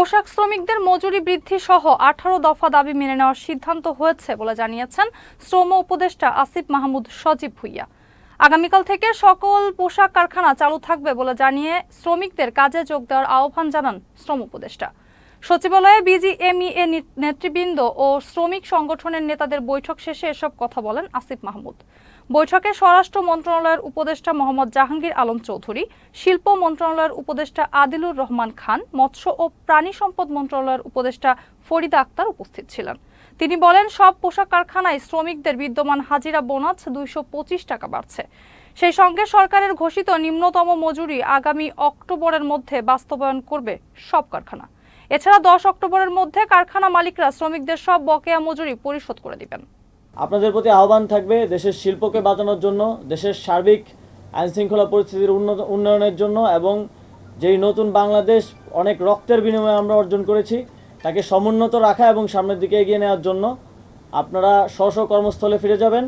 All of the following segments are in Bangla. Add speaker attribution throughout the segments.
Speaker 1: পোশাক শ্রমিকদের মজুরি বৃদ্ধি সহ আঠারো দফা দাবি মেনে নেওয়ার সিদ্ধান্ত হয়েছে বলে জানিয়েছেন শ্রম উপদেষ্টা আসিফ মাহমুদ সজীব ভুইয়া। আগামীকাল থেকে সকল পোশাক কারখানা চালু থাকবে বলে জানিয়ে শ্রমিকদের কাজে যোগ দেওয়ার আহ্বান জানান শ্রম উপদেষ্টা। সচিবালয়ে বিজিএমইএ নেতৃবৃন্দ ও শ্রমিক সংগঠনের নেতাদের বৈঠক শেষে এসব কথা বলেন আসিফ মাহমুদ। বৈঠকে স্বরাষ্ট্র মন্ত্রণালয়ের উপদেষ্টা মোহাম্মদ জাহাঙ্গীর আলম চৌধুরী, শিল্প মন্ত্রণালয়ের উপদেষ্টা আদিলুর রহমান খান, মৎস্য ও প্রাণী সম্পদ মন্ত্রণালয়ের উপদেষ্টা ফরিদা আক্তার উপস্থিত ছিলেন। তিনি বলেন, সব পোশাক কারখানায় শ্রমিকদের বিদ্যমান হাজিরা বোনাস দুইশো পঁচিশ টাকা বাড়ছে। সেই সঙ্গে সরকারের ঘোষিত নিম্নতম মজুরি আগামী অক্টোবরের মধ্যে বাস্তবায়ন করবে সব কারখানা। এছাড়া দশ অক্টোবরের মধ্যে কারখানা মালিকরা শ্রমিকদের সব বকেয়া মজুরি পরিশোধ করে দিবেন।
Speaker 2: আপনাদের প্রতি আহ্বান থাকবে দেশের শিল্পকে বাঁচানোর জন্য, দেশের সার্বিক আইন শৃঙ্খলা পরিস্থিতির উন্নত উন্নয়নের জন্য এবং যেই নতুন বাংলাদেশ অনেক রক্তের বিনিময়ে আমরা অর্জন করেছি, তাকে সমুন্নত রাখা এবং সামনের দিকে এগিয়ে নেওয়ার জন্য আপনারা স্ব স্ব কর্মস্থলে ফিরে যাবেন।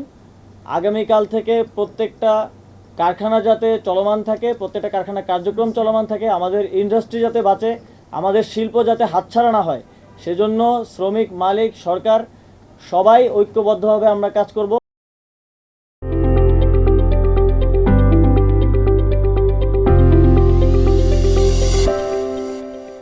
Speaker 2: আগামীকাল থেকে প্রত্যেকটা কারখানা যাতে চলমান থাকে, প্রত্যেকটা কারখানা কার্যক্রম চলমান থাকে, আমাদের ইন্ডাস্ট্রি যাতে বাঁচে আমাদের শিল্প যাতে হাতছাড়া না হয়, সেজন্য শ্রমিক, মালিক, সরকার সবাই ঐক্যবদ্ধভাবে আমরা কাজ করব।